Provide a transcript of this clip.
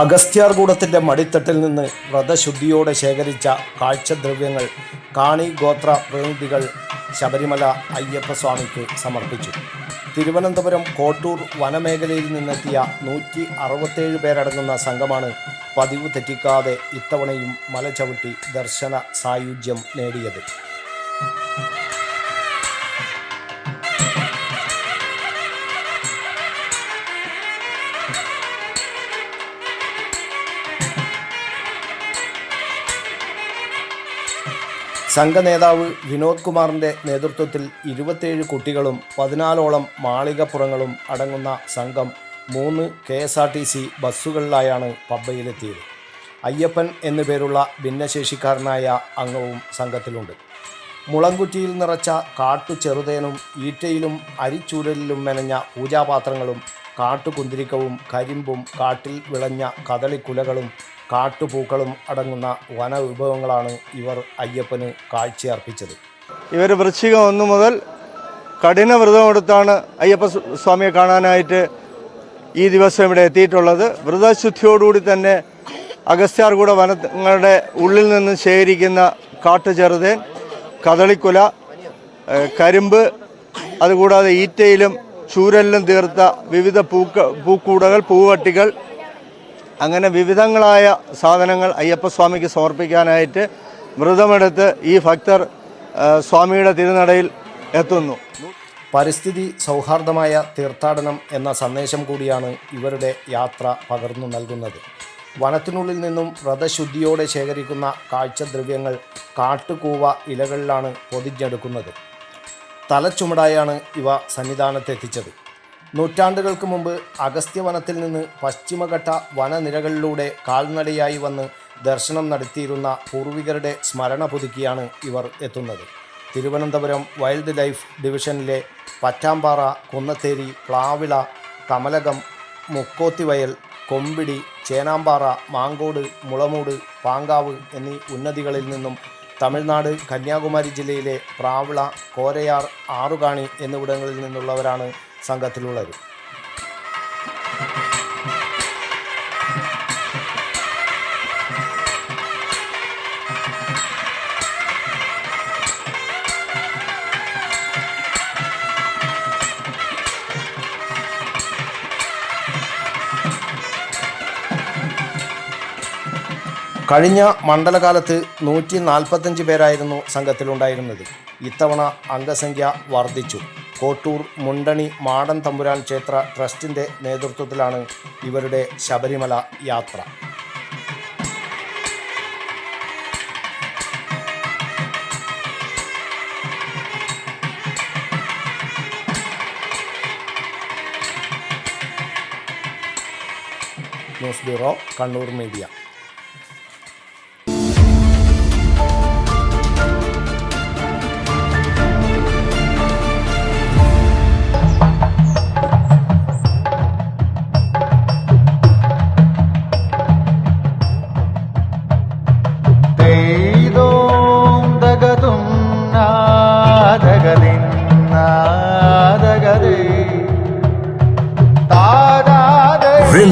അഗസ്ത്യാർകൂടത്തിന്റെ മടിത്തട്ടിൽ നിന്ന് വ്രതശുദ്ധിയോടെ ശേഖരിച്ച കാഴ്ചദ്രവ്യങ്ങൾ കാണി ഗോത്ര പ്രതിനിധികൾ ശബരിമല അയ്യപ്പസ്വാമിക്ക് സമർപ്പിച്ചു. തിരുവനന്തപുരം കോട്ടൂർ വനമേഖലയിൽ നിന്നെത്തിയ നൂറ്റി അറുപത്തേഴ് പേരടങ്ങുന്ന സംഘമാണ് പതിവ് തെറ്റിക്കാതെ ഇത്തവണയും മല ചവിട്ടി ദർശന സായുജ്യം നേടിയത്. സംഘനേതാവ് വിനോദ് കുമാറിന്റെ നേതൃത്വത്തിൽ ഇരുപത്തേഴ് കുട്ടികളും പതിനാലോളം മാളികപ്പുറങ്ങളും അടങ്ങുന്ന സംഘം മൂന്ന് K S R T C ബസ്സുകളിലായാണ് പബ്ബയിലെത്തിയത്. അയ്യപ്പൻ എന്നു പേരുള്ള ഭിന്നശേഷിക്കാരനായ അംഗവും സംഘത്തിലുണ്ട്. മുളങ്കുറ്റിയിൽ നിറച്ച കാട്ടു ചെറുതേനും ഈറ്റയിലും അരിച്ചൂരലിലും മെനഞ്ഞ പൂജാപാത്രങ്ങളും കാട്ടുകുന്തിരിക്കവും കരിമ്പും കാട്ടിൽ വിളഞ്ഞ കദളിക്കുലകളും കാട്ടുപൂക്കളും അടങ്ങുന്ന വനവിഭവങ്ങളാണ് ഇവർ അയ്യപ്പന് കാഴ്ചയർപ്പിച്ചത്. ഇവർ വൃശ്ചികം ഒന്നു മുതൽ കഠിന വ്രതമെടുത്താണ് അയ്യപ്പ സ്വാമിയെ കാണാനായിട്ട് ഈ ദിവസം ഇവിടെ എത്തിയിട്ടുള്ളത്. വ്രതശുദ്ധിയോടുകൂടി തന്നെ അഗസ്ത്യാർകൂട വനങ്ങളുടെ ഉള്ളിൽ നിന്ന് ശേഖരിക്കുന്ന കാട്ടുചെറുതേൻ കദളിക്കുല കരിമ്പ് അതുകൂടാതെ ഈറ്റയിലും ചൂരലിലും തീർത്ത വിവിധ പൂക്ക പൂക്കൂടകൾ പൂവട്ടികൾ അങ്ങനെ വിവിധങ്ങളായ സാധനങ്ങൾ അയ്യപ്പസ്വാമിക്ക് സമർപ്പിക്കാനായിട്ട് വ്രതമെടുത്ത് ഈ ഭക്തർ സ്വാമിയുടെ തിരുനടയിൽ എത്തുന്നു. പരിസ്ഥിതി സൗഹാർദ്ദമായ തീർത്ഥാടനം എന്ന സന്ദേശം കൂടിയാണ് ഇവരുടെ യാത്ര പകർന്നു നൽകുന്നത്. വനത്തിനുള്ളിൽ നിന്നും വ്രതശുദ്ധിയോടെ ശേഖരിക്കുന്ന കാഴ്ചദ്രവ്യങ്ങൾ കാട്ടുകൂവ ഇലകളിലാണ് പൊതിഞ്ഞെടുക്കുന്നത്. തലച്ചുമടായാണ് ഇവ സന്നിധാനത്തെത്തിച്ചത്. നൂറ്റാണ്ടുകൾക്ക് മുമ്പ് അഗസ്ത്യവനത്തിൽ നിന്ന് പശ്ചിമഘട്ട വനനിരകളിലൂടെ കാൽനടയായി വന്ന് ദർശനം നടത്തിയിരുന്ന പൂർവികരുടെ സ്മരണ പുതുക്കിയാണ് ഇവർ എത്തുന്നത്. തിരുവനന്തപുരം വൈൽഡ് ലൈഫ് ഡിവിഷനിലെ പറ്റാമ്പാറ കുന്നത്തേരി പ്ലാവിള കമലകം മുക്കോത്തിവയൽ കൊമ്പിടി ചേനാമ്പാറ മാങ്കോട് മുളമൂട് പാങ്കാവ് എന്നീ ഉന്നതികളിൽ നിന്നും തമിഴ്നാട് കന്യാകുമാരി ജില്ലയിലെ പ്രാവിള കോരയാർ ആറുകാണി എന്നിവിടങ്ങളിൽ നിന്നുള്ളവരാണ് സംഘത്തിലുള്ളത് കഴിഞ്ഞ മണ്ഡലകാലത്ത് നൂറ്റി നാൽപ്പത്തഞ്ച് പേരായിരുന്നു സംഘത്തിലുണ്ടായിരുന്നത്. ഇത്തവണ അംഗസംഖ്യ വർദ്ധിച്ചു. കോട്ടൂർ മുണ്ടണി മാടൻ തമ്പുരാൻ ക്ഷേത്ര ട്രസ്റ്റിന്റെ നേതൃത്വത്തിലാണ് ഇവരുടെ ശബരിമല യാത്ര. News bureau Kannur media.